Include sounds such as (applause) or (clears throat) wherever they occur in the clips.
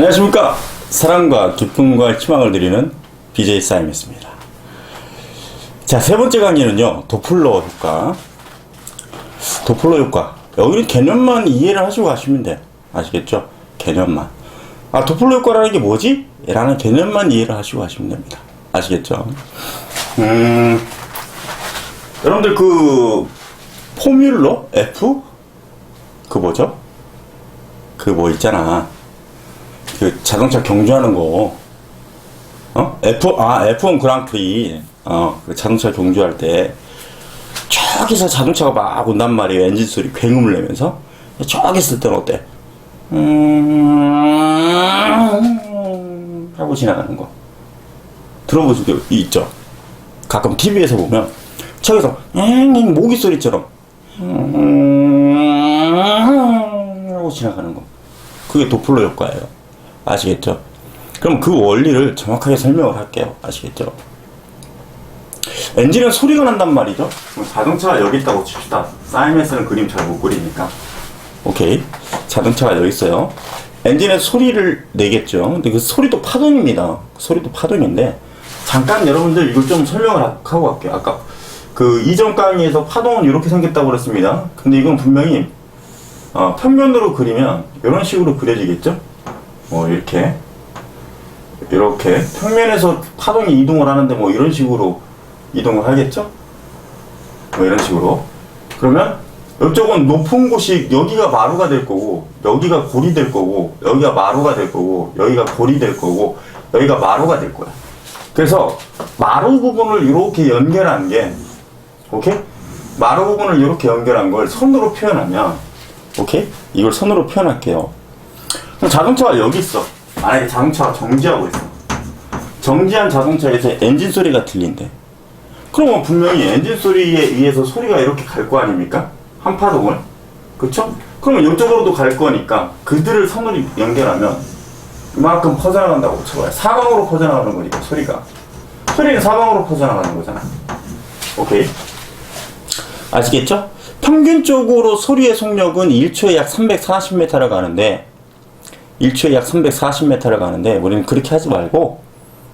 안녕하십니까. 사랑과 기쁨과 희망을 드리는 BJ 사임이었습니다. 자, 세 번째 강의는요, 도플러 효과. 도플러 효과. 여기는 개념만 이해를 하시고 가시면 돼요. 아시겠죠? 개념만. 아, 도플러 효과라는 게 뭐지? 라는 개념만 이해를 하시고 가시면 됩니다. 아시겠죠? 음, 여러분들 그, 포뮬러? F? 그 뭐죠? 그 뭐 있잖아. 그 자동차 경주하는 거, 어? F, 아, F1 그랑프리, 어, 그 자동차 경주할 때, 저기서 자동차가 막 온단 말이에요. 엔진 소리 굉음을 내면서. 저기 있을 때는 어때? 음, 하고 지나가는 거. 들어보신 적 있죠? 가끔 TV에서 보면, 저기서, 엥, 모기 소리처럼, 음, 하고 지나가는 거. 그게 도플러 효과예요. 아시겠죠? 그럼 그 원리를 정확하게 설명을 할게요. 아시겠죠? 엔진은 소리가 난단 말이죠? 자동차가 여기 있다고 칩시다. 사임에서는 그림 잘 못 그리니까. 오케이. 자동차가 여기 있어요. 엔진은 소리를 내겠죠. 근데 그 소리도 파동입니다. 소리도 파동인데, 잠깐 여러분들 이걸 좀 설명을 하- 하고 갈게요. 아까 그 이전 강의에서 파동은 이렇게 생겼다고 그랬습니다. 근데 이건 분명히 어, 평면으로 그리면 이런 식으로 그려지겠죠? 뭐 이렇게 이렇게 평면에서 파동이 이동을 하는데 뭐 이런 식으로 이동을 하겠죠? 뭐 이런 식으로 그러면 이쪽은 높은 곳이 여기가 마루가 될 거고 여기가 골이 될 거고 여기가 마루가 될 거고 여기가 골이 될 거고 여기가 마루가 될 거야. 그래서 마루 부분을 이렇게 연결한 게 오케이? 마루 부분을 이렇게 연결한 걸 선으로 표현하면 오케이? 이걸 선으로 표현할게요. 자동차가 여기 있어. 만약에 자동차가 정지하고 있어. 정지한 자동차에서 엔진 소리가 들린대. 그러면 분명히 엔진 소리에 의해서 소리가 이렇게 갈 거 아닙니까? 한 파동을. 그쵸? 그러면 이쪽으로도 갈 거니까 그들을 선으로 연결하면 이만큼 퍼져나간다고 쳐봐요. 사방으로 퍼져나가는 거니까 소리가. 소리는 사방으로 퍼져나가는 거잖아. 오케이. 아시겠죠? 평균적으로 소리의 속력은 1초에 약 340m를 가는데 1초에 약 340m를 가는데 우리는 그렇게 하지 말고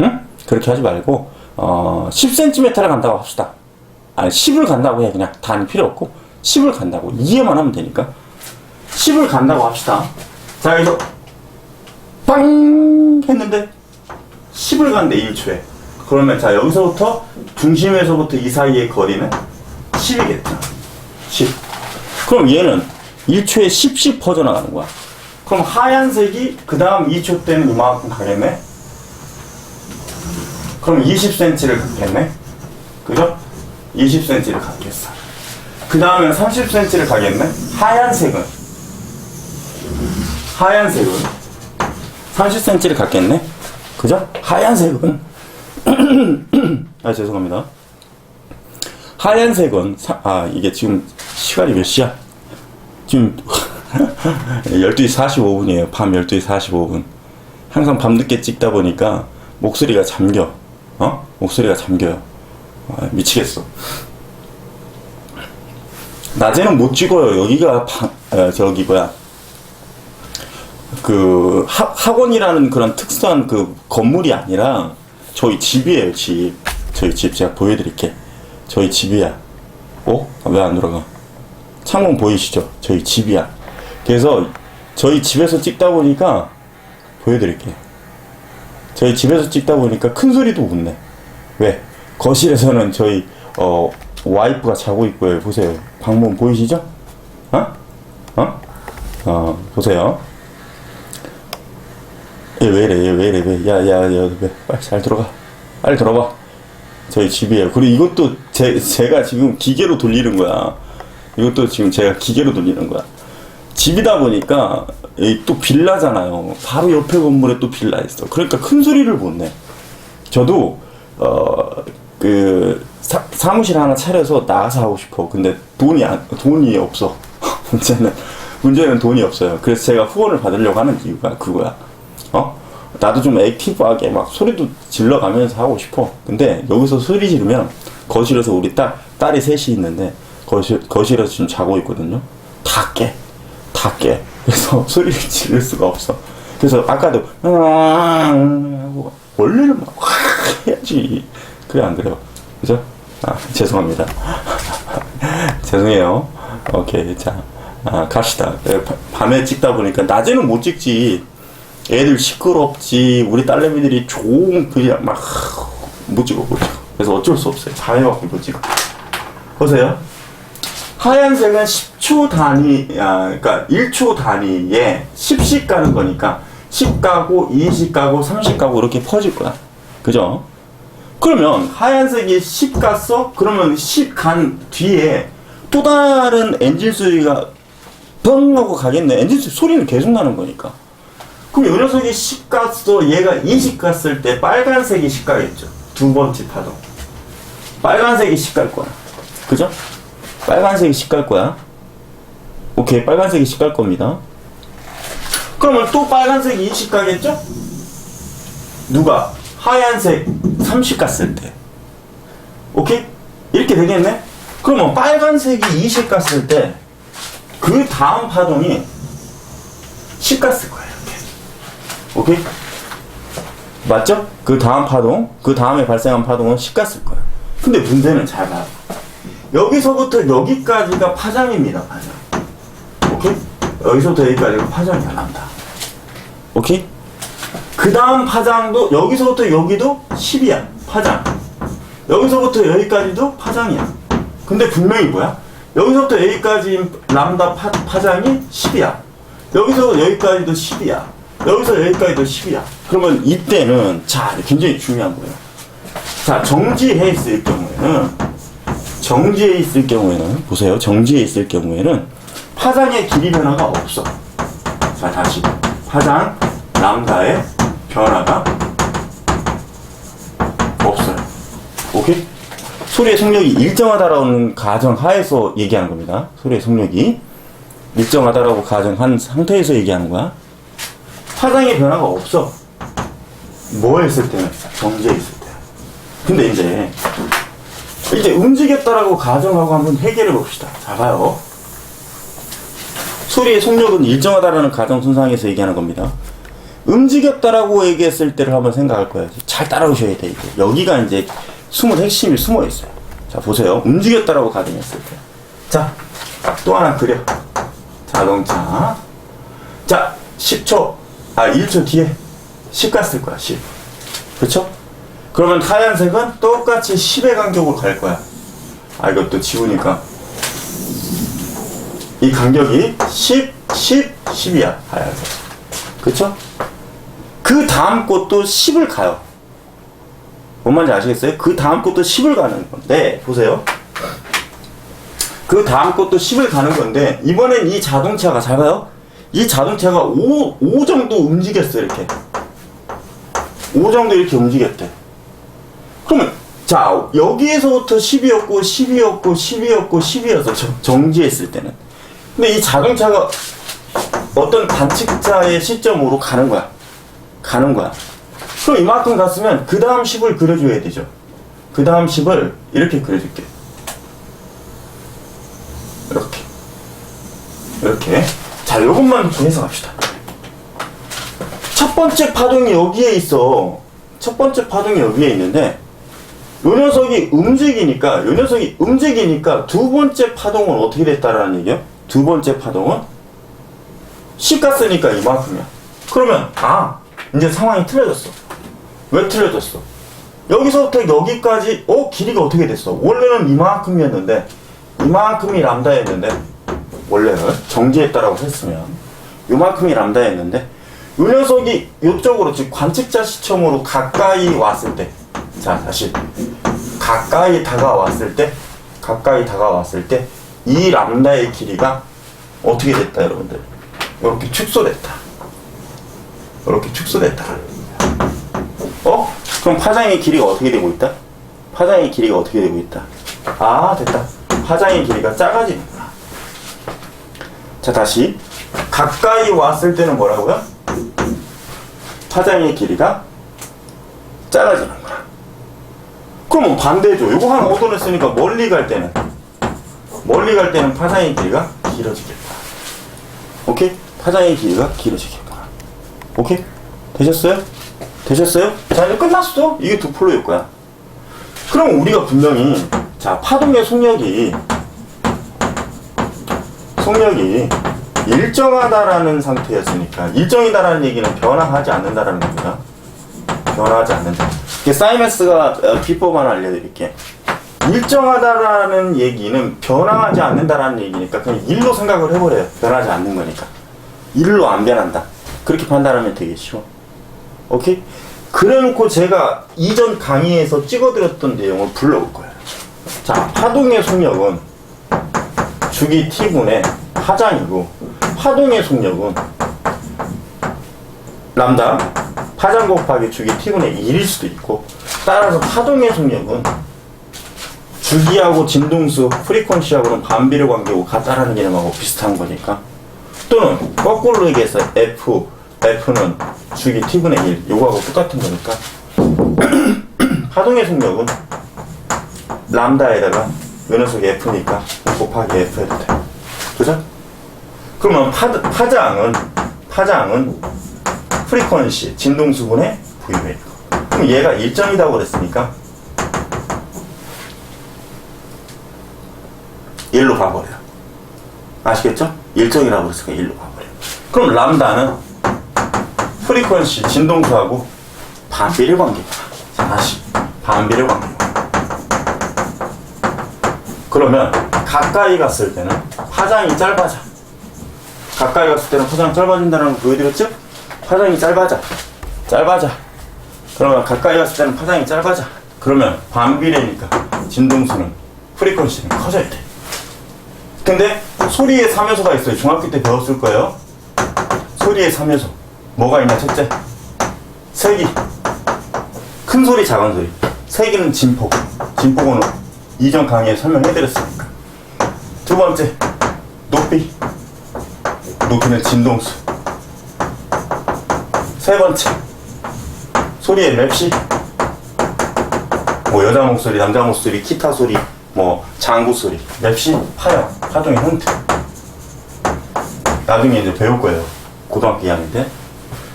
응? 그렇게 하지 말고 어 10cm를 간다고 합시다. 아니 10을 간다고 해 그냥 단 필요 없고 10을 간다고 이해만 하면 되니까 10을 간다고 합시다. 자 여기서 빵 했는데 10을 간대 1초에. 그러면 자 여기서부터 중심에서부터 이 사이의 거리는 10이겠죠. 10. 그럼 얘는 1초에 10씩 퍼져나가는 거야. 그럼 하얀색이 그 다음 2초 때는 이만큼 가겠네? 그럼 20cm를 갖겠네? 그죠? 20cm를 갖겠어. 그 다음엔 30cm를 가겠네? 하얀색은? 하얀색은? 30cm를 갖겠네? 그죠? 하얀색은? (clears throat) 아, 죄송합니다. 하얀색은, 사- 아, 이게 지금 시간이 몇 시야? 지금 12시 45분이에요. 밤 12시 45분. 항상 밤늦게 찍다 보니까 목소리가 잠겨. 어? 목소리가 잠겨요. 아, 미치겠어. 낮에는 못 찍어요. 여기가 방, 어, 저기 뭐야. 그 하, 학원이라는 그런 특수한 그 건물이 아니라 저희 집이에요, 집. 저희 집 제가 보여 드릴게. 저희 집이야. 어? 왜 안 들어가? 창문 보이시죠? 저희 집이야. 그래서 저희 집에서 찍다 보니까 보여드릴게요. 저희 집에서 찍다 보니까 큰 소리도 못 내. 왜? 거실에서는 저희 어 와이프가 자고 있고요. 보세요. 방문 보이시죠? 어? 어? 어 보세요. 얘왜 이래? 얘왜 이래? 왜? 야, 야, 야, 왜? 빨리 잘 들어가. 빨리 들어봐. 저희 집이에요. 그리고 이것도 제, 제가 지금 기계로 돌리는 거야. 이것도 지금 제가 기계로 돌리는 거야. 집이다 보니까 이또 빌라잖아요. 바로 옆에 건물에 또 빌라 있어. 그러니까 큰 소리를 못 내. 저도 어 그 사무실 하나 차려서 나가서 하고 싶어. 근데 돈이 안, 돈이 없어. (laughs) 문제는 문제는 돈이 없어요. 그래서 제가 후원을 받으려고 하는 이유가 그거야. 어? 나도 좀 액티브하게 막 소리도 질러가면서 하고 싶어. 근데 여기서 소리 지르면 거실에서 우리 딸 딸이 셋이 있는데 거실 거실에서 지금 자고 있거든요. 다 깨, 다 깨. 그래서 (laughs) 소리를 지를 수가 없어. 그래서 아까도 하고 원래는 막확 해야지. 그래 안 그래요? 그죠? 아 죄송합니다. (laughs) 죄송해요. 오케이 자 아, 갑시다. 예, 바- 밤에 찍다 보니까 낮에는 못 찍지. 애들 시끄럽지. 우리 딸내미들이 좋은 그냥 막 못 찍어 못 찍어. 그래서 어쩔 수 없어요. 밤에 밖에 못 찍어. 보세요. 하얀색은 10초 단위, 아, 그러니까 1초 단위에 10씩 가는 거니까 10 가고 20 가고 30 가고 이렇게 퍼질 거야. 그죠? 그러면 하얀색이 10 갔어? 그러면 10 간 뒤에 또 다른 엔진 소리가 뻥 하고 가겠네. 엔진 소리, 소리는 계속 나는 거니까. 그럼 이 녀석이 10 갔어. 얘가 20 갔을 때 빨간색이 10 가겠죠. 두 번째 파동. 빨간색이 10 갈 거야. 그죠? 빨간색이 10갈 거야. 오케이, 빨간색이 10갈 겁니다. 그러면 또 빨간색이 20 가겠죠? 누가? 하얀색 30 갔을 때. 오케이? 이렇게 되겠네? 그러면 빨간색이 20 갔을 때, 그 다음 파동이 10 갔을 거야, 이렇게. 오케이? 맞죠? 그 다음 파동, 그 다음에 발생한 파동은 10 갔을 거예요. 근데 문제는 잘 봐요. 여기서부터 여기까지가 파장입니다, 파장. 오케이? 여기서부터 여기까지가 파장이 변한다. 오케이? 그 다음 파장도 여기서부터 여기도 10이야, 파장. 여기서부터 여기까지도 파장이야. 근데 분명히 뭐야? 여기서부터 여기까지 람다 파, 파장이 10이야. 여기서 여기까지도 10이야. 여기서 여기까지도 10이야. 그러면 이때는 자 굉장히 중요한 거예요. 자 정지해 있을 경우에는 정지해 있을 경우에는 보세요. 정지해 있을 경우에는 파장의 길이 변화가 없어. 자 다시 파장 람다의 변화가 없어요. 오케이? 소리의 속력이 일정하다라는 가정 하에서 얘기하는 겁니다. 소리의 속력이 일정하다라고 가정한 상태에서 얘기하는 거야. 파장의 변화가 없어. 뭐 했을 때는 정지해 있을 때. 근데 이제 이제 움직였다라고 가정하고 한번 해결해 봅시다. 자 봐요. 소리의 속력은 일정하다라는 가정 순상에서 얘기하는 겁니다. 움직였다라고 얘기했을 때를 한번 생각할 거예요. 잘 따라오셔야 돼, 이게. 여기가 이제 숨은 핵심이 숨어 있어요. 자, 보세요. 움직였다라고 가정했을 때. 자, 또 하나 그려. 자동차. 자, 10초, 아, 1초 뒤에 10 갔을 거야, 10. 그쵸? 그러면 하얀색은 똑같이 10의 간격으로 갈 거야. 아, 이것도 지우니까. 이 간격이 10, 10, 10이야, 하얀색. 그쵸? 그 다음 꽃도 10을 가요. 뭔 말인지 아시겠어요? 그 다음 꽃도 10을 가는 건데, 보세요. 그 다음 꽃도 10을 가는 건데, 이번엔 이 자동차가, 잘 봐요? 이 자동차가 5, 5 정도 움직였어, 이렇게. 5 정도 이렇게 움직였대. 자, 여기에서부터 10이었고, 10이었고, 10이었고, 10이었어, 정지했을 때는. 근데 이 자동차가 어떤 관측자의 시점으로 가는 거야. 가는 거야. 그럼 이만큼 갔으면 그 다음 10을 그려줘야 되죠. 그 다음 10을 이렇게 그려줄게. 이렇게. 이렇게. 자, 요것만 해석합시다. 첫 번째 파동이 여기에 있어. 첫 번째 파동이 여기에 있는데, 요 녀석이 움직이니까, 요 녀석이 움직이니까 두 번째 파동은 어떻게 됐다라는 얘기야? 두 번째 파동은 10 갔으니까 이만큼이야. 그러면, 아, 이제 상황이 틀려졌어. 왜 틀려졌어? 여기서부터 여기까지, 어, 길이가 어떻게 됐어? 원래는 이만큼이었는데, 이만큼이 람다였는데, 원래는 정지했다라고 했으면, 요만큼이 람다였는데, 요 녀석이 요쪽으로, 즉, 관측자 시점으로 가까이 왔을 때, 자, 다시. 가까이 다가왔을 때, 가까이 다가왔을 때, 이 람다의 길이가 어떻게 됐다, 여러분들? 이렇게 축소됐다. 이렇게 축소됐다. 어? 그럼 파장의 길이가 어떻게 되고 있다? 파장의 길이가 어떻게 되고 있다? 아, 됐다. 파장의 길이가 작아지는구나. 자, 다시. 가까이 왔을 때는 뭐라고요? 파장의 길이가 작아지는구나. 그러면 반대죠. 이거 한 5돈 했으니까 멀리 갈 때는 멀리 갈 때는 파장의 길이가 길어지겠다. 오케이? 파장의 길이가 길어지겠구나. 오케이? 되셨어요? 되셨어요? 자, 이제 끝났어. 이게 도플로 효과야. 그럼 우리가 분명히, 자, 파동의 속력이, 속력이 일정하다라는 상태였으니까, 일정이다라는 얘기는 변화하지 않는다라는 겁니다. 변화하지 않는다. 사이먼스가 어, 비법만 알려드릴게. 일정하다라는 얘기는 변화하지 않는다라는 얘기니까 그냥 일로 생각을 해버려요. 변하지 않는 거니까. 일로 안 변한다. 그렇게 판단하면 되게 쉬워. 오케이? 그래놓고 제가 이전 강의에서 찍어드렸던 내용을 불러올 거예요. 자, 파동의 속력은 주기 t분의 파장이고, 파동의 속력은 람다 파장 곱하기 주기 t분의 1일 수도 있고, 따라서 파동의 속력은 주기하고 진동수, 프리퀀시하고는 반비례 관계고 같다라는 개념하고 비슷한 거니까. 또는 거꾸로 얘기해서 F, F는 주기 T분의 1, 요거하고 똑같은 거니까. (clears throat) 파동의 속력은 람다에다가 요 녀석이 F니까 곱하기 F 해도 돼. 그죠? 그러면 파, 파장은, 파장은 프리퀀시, 진동 수분의 V웨이. 그럼 얘가 일정이라고 그랬으니까 1로 가버려요. 아시겠죠? 일정이라고 그랬으니까 1로 가버려요. 그럼 람다는 프리퀀시, 진동수하고 반비례 관계다. 자, 다시. 반비례 관계. 그러면 가까이 갔을 때는 파장이 짧아져. 가까이 갔을 때는 파장이 짧아진다는 거 보여드렸죠? 파장이 짧아져. 짧아져. 그러면 가까이 갔을 때는 파장이 짧아져. 그러면 반비례니까 진동수는 프리퀀시는 커져야 돼. 근데 소리의 3요소가 있어요. 중학교 때 배웠을 거예요. 소리의 3요소. 뭐가 있냐, 첫째? 세기. 큰 소리, 작은 소리. 세기는 진폭. 진폭은 이전 강의에 설명해드렸으니까. 두 번째, 높이. 높이는 진동수. 세 번째, 소리의 맵시. 뭐 여자 목소리, 남자 목소리, 기타 소리, 뭐 장구 소리, 맵시, 파형, 파동의 형태. 나중에 이제 배울 거예요. 고등학교 2학년 때.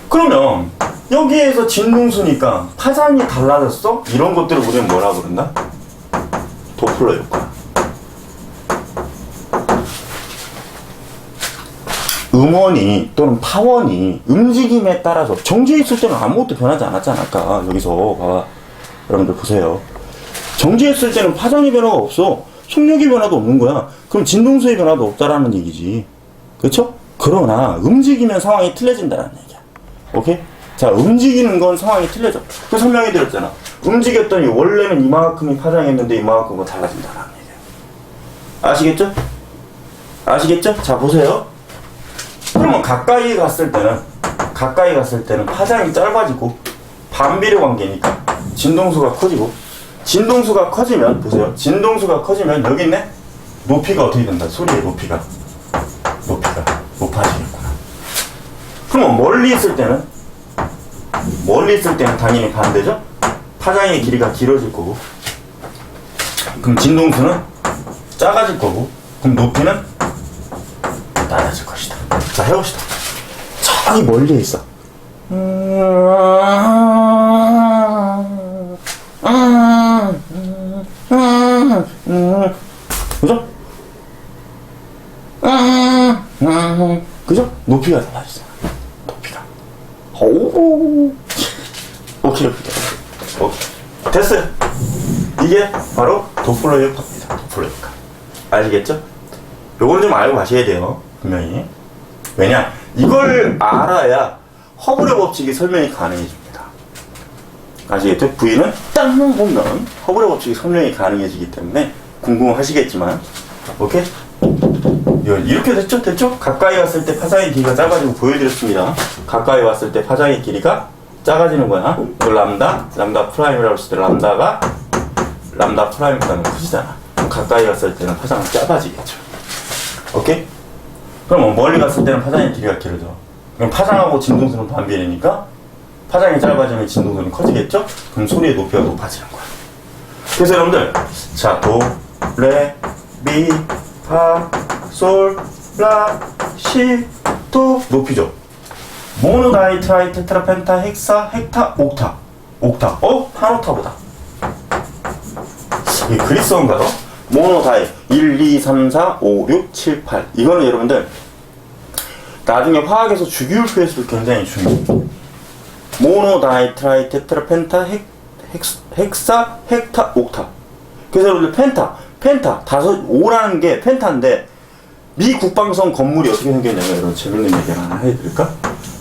그러면 여기에서 진동수니까 파장이 달라졌어? 이런 것들을 우리는 뭐라 그런다? 도플러 효과. 음원이 또는 파원이 움직임에 따라서 정지해 있을 때는 아무것도 변하지 않았잖아 아까 여기서 봐봐 여러분들 보세요. 정지했을 때는 파장의 변화가 없어. 속력의 변화도 없는 거야. 그럼 진동수의 변화도 없다라는 얘기지. 그렇죠? 그러나 움직이면 상황이 틀려진다는 얘기야. 오케이? 자 움직이는 건 상황이 틀려져. 그 설명해 드렸잖아. 움직였더니 원래는 이만큼이 파장이었는데 이만큼은 달라진다는 얘기야. 아시겠죠? 아시겠죠? 자 보세요 그러면 가까이 갔을 때는 가까이 갔을 때는 파장이 짧아지고 반비례 관계니까 진동수가 커지고 진동수가 커지면 보세요. 진동수가 커지면 여기 있네? 높이가 어떻게 된다? 소리의 높이가. 높이가 높아지겠구나. 그러면 멀리 있을 때는? 멀리 있을 때는 당연히 반대죠? 파장의 길이가 길어질 거고. 그럼 진동수는 작아질 거고. 그럼 높이는. 자, 해봅시다. 저기 멀리에 있어. 그죠? 그죠? 높이가 달라졌어. 높이가. 오. 오케이, 오케이. 오케이. 됐어요. 이게 바로 도플러 효과입니다. 도플러 효과. 아시겠죠? 요걸 좀 알고 가셔야 돼요. 분명히. 왜냐? 이걸 알아야 허블의 법칙이 설명이 가능해집니다. 아시겠죠? V는 딱 보면 허블의 법칙이 설명이 가능해지기 때문에 궁금하시겠지만, 오케이? 이렇게 됐죠? 됐죠? 가까이 왔을 때 파장의 길이가 작아지고 보여드렸습니다. 가까이 왔을 때 파장의 길이가 작아지는 거야. 그 람다, 람다 프라임이라고 했을 때 람다가 람다 프라임보다는 크지잖아. 그럼 가까이 갔을 때는 파장은 짧아지겠죠. 오케이? 그럼 뭐 멀리 갔을 때는 파장의 길이가 길어져. 그럼 파장하고 진동수는 반비례니까 파장이 짧아지면 진동수는 커지겠죠? 그럼 소리의 높이가 높아지는 거야. 그래서 여러분들, 자, 도, 레, 미, 파, 솔, 라, 시, 도 높이죠. 모노 다이 트라이 테트라 펜타 헥사 헥타 옥타 옥타 어? 한 옥타보다 이게 그리스어인가요? 모노 다이 1, 2, 3, 4, 5, 6, 7, 8 이거는 여러분들 나중에 화학에서 주기율표에서도 굉장히 중요해요. 모노 다이 트라이 테트라 펜타 헥, 헥, 헥사 헥타 옥타. 그래서 여러분들 펜타 펜타. 다섯 5라는 게 펜타인데 미 국방성 건물이 어떻게 생겼냐면 여러분 재밌는 얘기를 하나 해드릴까?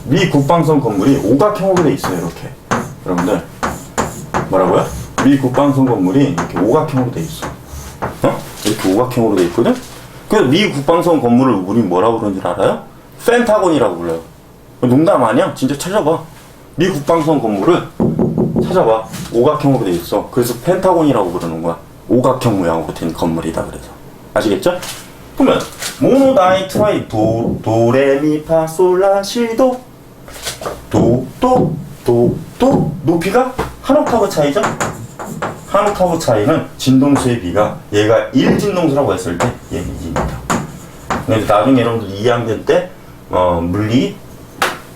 미 국방성 건물이 오각형으로 돼 있어요 이렇게. 여러분들 뭐라고요? 미 국방성 건물이 이렇게 오각형으로 돼 있어 어? 이렇게 오각형으로 돼 있거든? 그래서 미 국방성 건물을 우리 뭐라고 그러는 줄 알아요? 펜타곤이라고 불러요 농담 아니야? 진짜 찾아봐 미 국방성 건물을 찾아봐 오각형으로 돼 있어 그래서 펜타곤이라고 부르는 거야 오각형 모양으로 된 건물이다 그래서 아시겠죠? 그러면 모노 다이 트라이 도 도레미파 솔라시도 도도 도도 높이가 한 옥타브 차이죠? 한 옥타브 차이는 진동수의 비가 얘가 1진동수라고 했을 때 얘는 2입니다. 근데 나중에 여러분들 2학년 때 어, 물리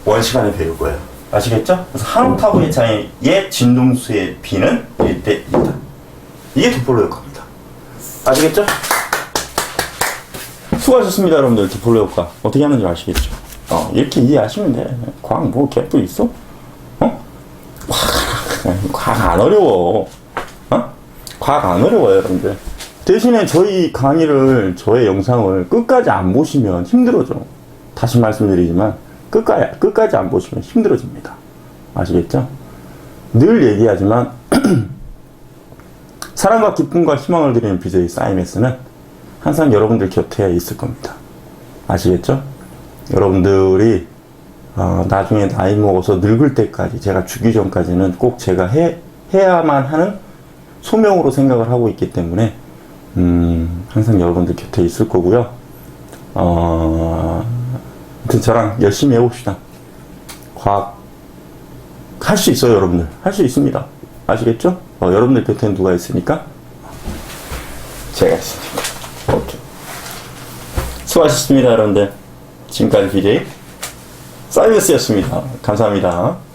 원시간에 배울 거예요. 아시겠죠? 그래서 한 옥타브의 차이의 진동수의 비는 1대 2다. 이게 도폴로 효과입니다. 아시겠죠? 수고하셨습니다, 여러분들. 디폴로 효과. 어떻게 하는지 아시겠죠? 어, 이렇게 이해하시면 돼. 과학 뭐 개뿔 있어? 어? (laughs) 과학, 과학 안 어려워. 어? 과학 안 어려워요, 여러분들. 대신에 저희 강의를, 저의 영상을 끝까지 안 보시면 힘들어져. 다시 말씀드리지만, 끝까지, 끝까지 안 보시면 힘들어집니다. 아시겠죠? 늘 얘기하지만, (clears throat) 사랑과 기쁨과 희망을 드리는 BJ 사이메스는 항상 여러분들 곁에 있을 겁니다. 아시겠죠? 여러분들이 어, 나중에 나이 먹어서 늙을 때까지 제가 죽기 전까지는 꼭 제가 해, 해야만 하는 소명으로 생각을 하고 있기 때문에 음, 항상 여러분들 곁에 있을 거고요. 어, 아무튼 저랑 열심히 해봅시다. 과학 할 수 있어요, 여러분들. 할 수 있습니다. 아시겠죠? 어, 여러분들 곁에는 누가 있으니까 제가. 오케이. 수고하셨습니다, 여러분들. 지금까지 BJ 사이버스였습니다. 감사합니다.